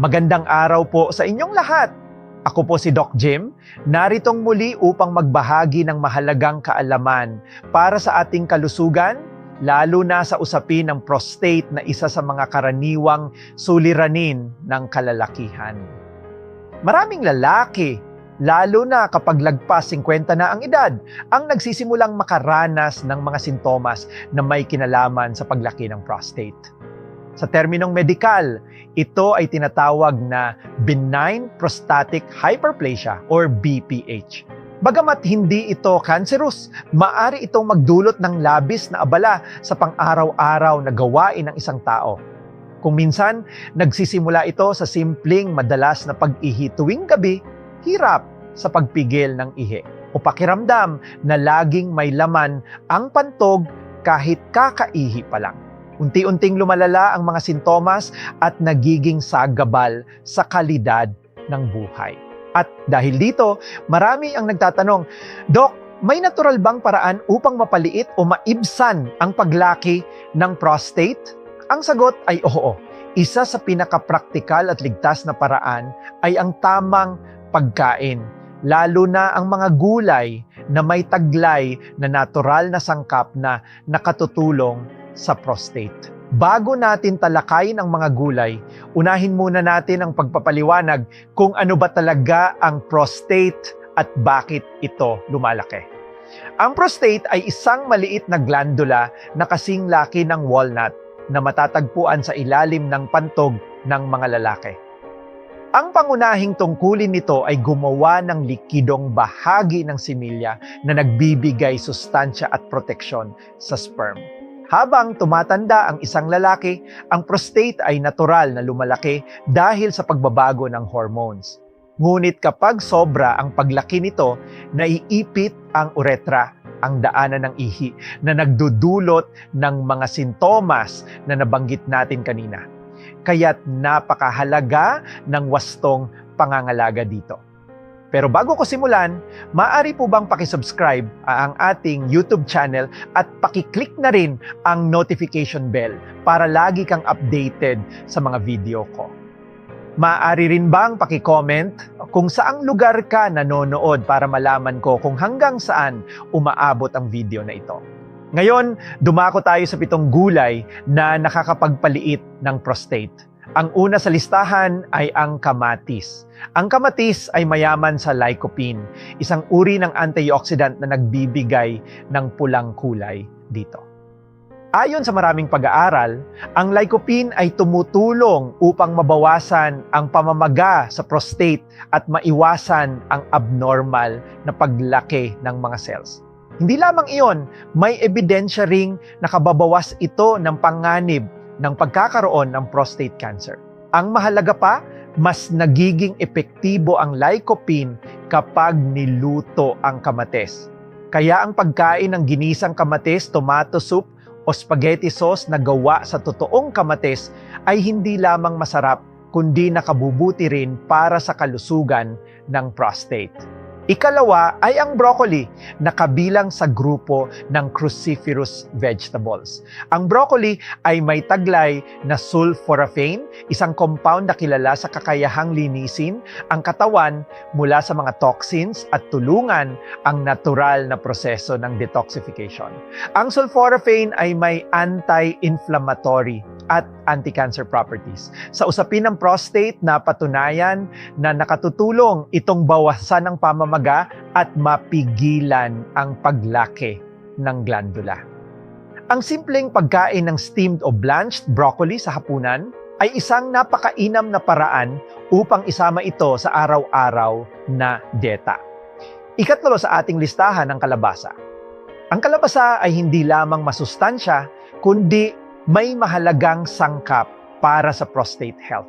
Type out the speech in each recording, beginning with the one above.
Magandang araw po sa inyong lahat. Ako po si Doc Jim, naritong muli upang magbahagi ng mahalagang kaalaman para sa ating kalusugan, lalo na sa usapin ng prostate na isa sa mga karaniwang suliranin ng kalalakihan. Maraming lalaki, lalo na kapag lagpas 50 na ang edad, ang nagsisimulang makaranas ng mga sintomas na may kinalaman sa paglaki ng prostate. Sa terminong medikal, ito ay tinatawag na benign prostatic hyperplasia or BPH. Bagamat hindi ito cancerous, maari itong magdulot ng labis na abala sa pang-araw-araw na gawain ng isang tao. Kung minsan, nagsisimula ito sa simpleng madalas na pag-ihi tuwing gabi, hirap sa pagpigil ng ihi o pakiramdam na laging may laman ang pantog kahit kakaihi pa lang. Unti-unting lumalala ang mga sintomas at nagiging sagabal sa kalidad ng buhay. At dahil dito, marami ang nagtatanong, Dok, may natural bang paraan upang mapaliit o maibsan ang paglaki ng prostate? Ang sagot ay oo. Isa sa pinakapraktikal at ligtas na paraan ay ang tamang pagkain, lalo na ang mga gulay na may taglay na natural na sangkap na nakatutulong sa prostate. Bago natin talakayin ang mga gulay, unahin muna natin ang pagpapaliwanag kung ano ba talaga ang prostate at bakit ito lumalaki. Ang prostate ay isang maliit na glandula na kasing laki ng walnut na matatagpuan sa ilalim ng pantog ng mga lalaki. Ang pangunahing tungkulin nito ay gumawa ng likidong bahagi ng similya na nagbibigay sustansya at proteksyon sa sperm. Habang tumatanda ang isang lalaki, ang prostate ay natural na lumalaki dahil sa pagbabago ng hormones. Ngunit kapag sobra ang paglaki nito, naiipit ang uretra, ang daanan ng ihi, na nagdudulot ng mga sintomas na nabanggit natin kanina. Kaya't napakahalaga ng wastong pangangalaga dito. Pero bago ko simulan, maaari po bang pakisubscribe ang ating YouTube channel at pakiclick na rin ang notification bell para lagi kang updated sa mga video ko. Maaari rin bang pakicomment kung saang lugar ka nanonood para malaman ko kung hanggang saan umaabot ang video na ito. Ngayon, dumako tayo sa pitong gulay na nakakapagpaliit ng prostate. Ang una sa listahan ay ang kamatis. Ang kamatis ay mayaman sa lycopene, isang uri ng antioxidant na nagbibigay ng pulang kulay dito. Ayon sa maraming pag-aaral, ang lycopene ay tumutulong upang mabawasan ang pamamaga sa prostate at maiwasan ang abnormal na paglaki ng mga cells. Hindi lamang iyon, may ebidensya ring nakababawas ito ng panganib ng pagkakaroon ng prostate cancer. Ang mahalaga pa, mas nagiging epektibo ang lycopene kapag niluto ang kamates. Kaya ang pagkain ng ginisang kamates, tomato soup o spaghetti sauce na gawa sa totoong kamates ay hindi lamang masarap kundi nakabubuti rin para sa kalusugan ng prostate. Ikalawa ay ang broccoli na kabilang sa grupo ng cruciferous vegetables. Ang broccoli ay may taglay na sulforaphane, isang compound na kilala sa kakayahang linisin ang katawan mula sa mga toxins at tulungan ang natural na proseso ng detoxification. Ang sulforaphane ay may anti-inflammatory at anti-cancer properties. Sa usapin ng prostate, napatunayan na nakatutulong itong bawasan ng pamamaga at mapigilan ang paglaki ng glandula. Ang simpleng pagkain ng steamed o blanched broccoli sa hapunan ay isang napakainam na paraan upang isama ito sa araw-araw na dieta. Ikatlo sa ating listahan ng kalabasa. Ang kalabasa ay hindi lamang masustansya, kundi may mahalagang sangkap para sa prostate health.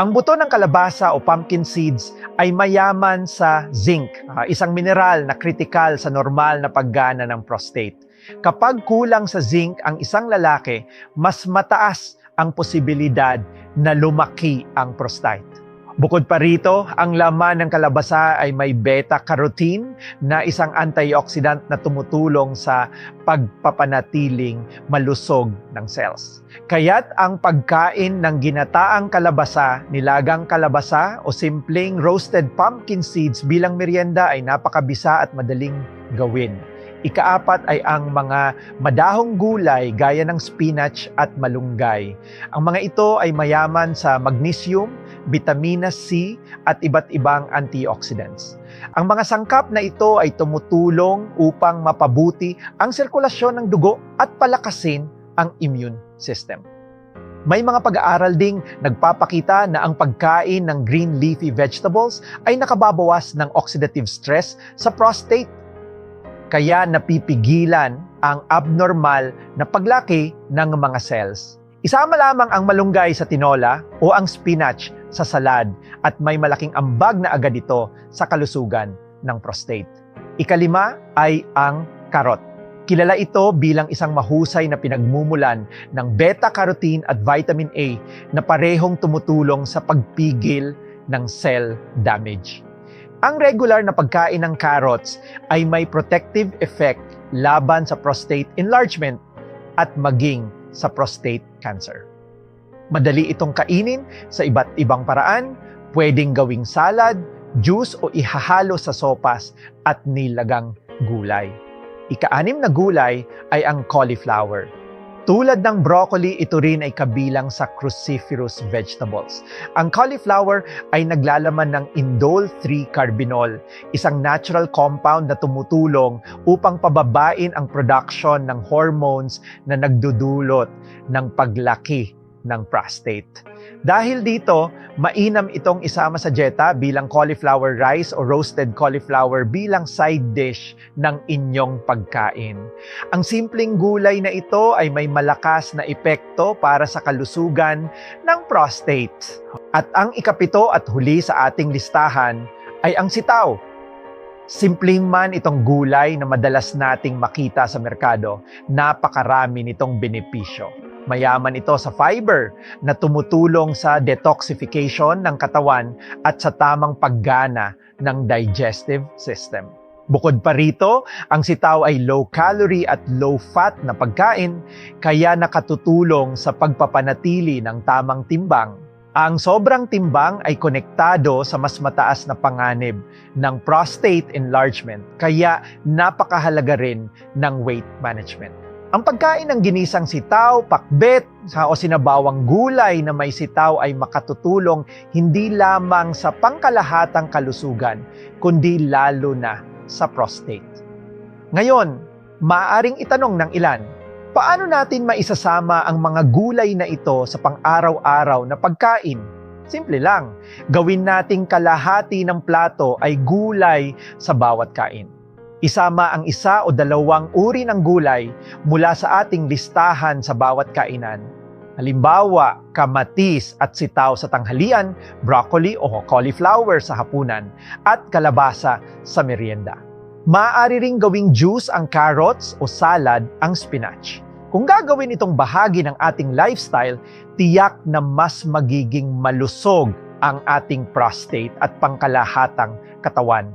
Ang buto ng kalabasa o pumpkin seeds ay mayaman sa zinc, ah, isang mineral na kritikal sa normal na paggana ng prostate. Kapag kulang sa zinc ang isang lalaki, mas mataas ang posibilidad na lumaki ang prostate. Bukod pa rito, ang laman ng kalabasa ay may beta-carotene na isang antioxidant na tumutulong sa pagpapanatiling malusog ng cells. Kaya't ang pagkain ng ginataang kalabasa, nilagang kalabasa o simpleng roasted pumpkin seeds bilang merienda ay napakabisa at madaling gawin. Ikaapat ay ang mga madahong gulay gaya ng spinach at malunggay. Ang mga ito ay mayaman sa magnesium, vitamina C at iba't ibang antioxidants. Ang mga sangkap na ito ay tumutulong upang mapabuti ang sirkulasyon ng dugo at palakasin ang immune system. May mga pag-aaral ding nagpapakita na ang pagkain ng green leafy vegetables ay nakababawas ng oxidative stress sa prostate kaya napipigilan ang abnormal na paglaki ng mga cells. Isama lamang ang malunggay sa tinola o ang spinach sa salad at may malaking ambag na agad ito sa kalusugan ng prostate. Ikalima ay ang karot. Kilala ito bilang isang mahusay na pinagmumulan ng beta-carotene at vitamin A na parehong tumutulong sa pagpigil ng cell damage. Ang regular na pagkain ng carrots ay may protective effect laban sa prostate enlargement at maging sa prostate cancer. Madali itong kainin sa iba't ibang paraan, pwedeng gawing salad, juice o ihahalo sa sopas at nilagang gulay. Ikaanim na gulay ay ang cauliflower. Tulad ng broccoli, ito rin ay kabilang sa cruciferous vegetables. Ang cauliflower ay naglalaman ng indole 3-carbinol, isang natural compound na tumutulong upang pababain ang production ng hormones na nagdudulot ng paglaki ng prostate. Dahil dito, mainam itong isama sa dieta bilang cauliflower rice o roasted cauliflower bilang side dish ng inyong pagkain. Ang simpleng gulay na ito ay may malakas na epekto para sa kalusugan ng prostate. At ang ikapito at huli sa ating listahan ay ang sitaw. Simpleng man itong gulay na madalas nating makita sa merkado, napakarami nitong benepisyo. Mayaman ito sa fiber na tumutulong sa detoxification ng katawan at sa tamang paggana ng digestive system. Bukod pa rito, ang sitaw ay low calorie at low fat na pagkain kaya nakatutulong sa pagpapanatili ng tamang timbang. Ang sobrang timbang ay konektado sa mas mataas na panganib ng prostate enlargement kaya napakahalaga rin ng weight management. Ang pagkain ng ginisang sitaw, pakbet, o sinabawang gulay na may sitaw ay makatutulong hindi lamang sa pangkalahatang kalusugan, kundi lalo na sa prostate. Ngayon, maaaring itanong ng ilan, paano natin maisasama ang mga gulay na ito sa pang-araw-araw na pagkain? Simple lang, gawin nating kalahati ng plato ay gulay sa bawat kain. Isama ang isa o dalawang uri ng gulay mula sa ating listahan sa bawat kainan. Halimbawa, kamatis at sitaw sa tanghalian, broccoli o cauliflower sa hapunan, at kalabasa sa merienda. Maaari ring gawing juice ang carrots o salad ang spinach. Kung gagawin itong bahagi ng ating lifestyle, tiyak na mas magiging malusog ang ating prostate at pangkalahatang katawan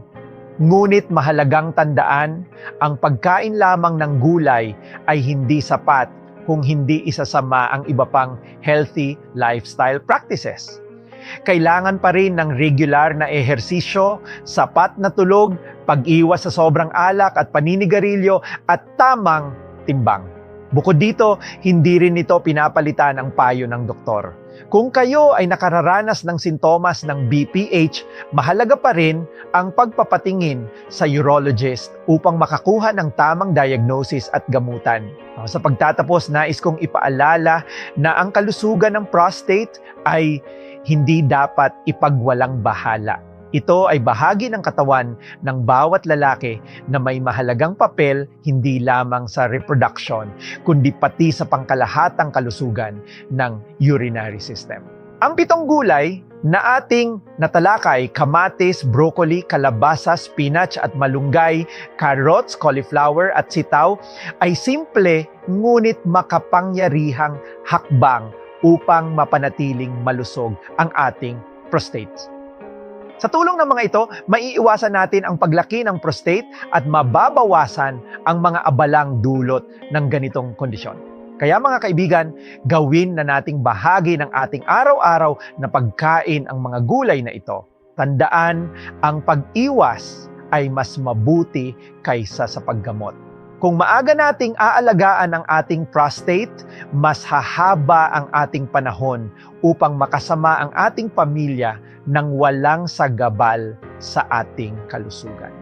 Ngunit mahalagang tandaan, ang pagkain lamang ng gulay ay hindi sapat kung hindi isasama ang iba pang healthy lifestyle practices. Kailangan pa rin ng regular na ehersisyo, sapat na tulog, pag-iwas sa sobrang alak at paninigarilyo at tamang timbang. Bukod dito, hindi rin ito pinapalitan ang payo ng doktor. Kung kayo ay nakararanas ng sintomas ng BPH, mahalaga pa rin ang pagpapatingin sa urologist upang makakuha ng tamang diagnosis at gamutan. Sa pagtatapos, nais kong ipaalala na ang kalusugan ng prostate ay hindi dapat ipagwalang bahala. Ito ay bahagi ng katawan ng bawat lalaki na may mahalagang papel hindi lamang sa reproduction, kundi pati sa pangkalahatang kalusugan ng urinary system. Ang pitong gulay na ating natalakay, kamatis, broccoli, kalabasa, spinach at malunggay, carrots, cauliflower at sitaw ay simple ngunit makapangyarihang hakbang upang mapanatiling malusog ang ating prostate. Sa tulong ng mga ito, maiiwasan natin ang paglaki ng prostate at mababawasan ang mga abalang dulot ng ganitong kondisyon. Kaya mga kaibigan, gawin na nating bahagi ng ating araw-araw na pagkain ang mga gulay na ito. Tandaan, ang pag-iwas ay mas mabuti kaysa sa paggamot. Kung maaga nating aalagaan ang ating prostate, mas hahaba ang ating panahon upang makasama ang ating pamilya nang walang sagabal sa ating kalusugan.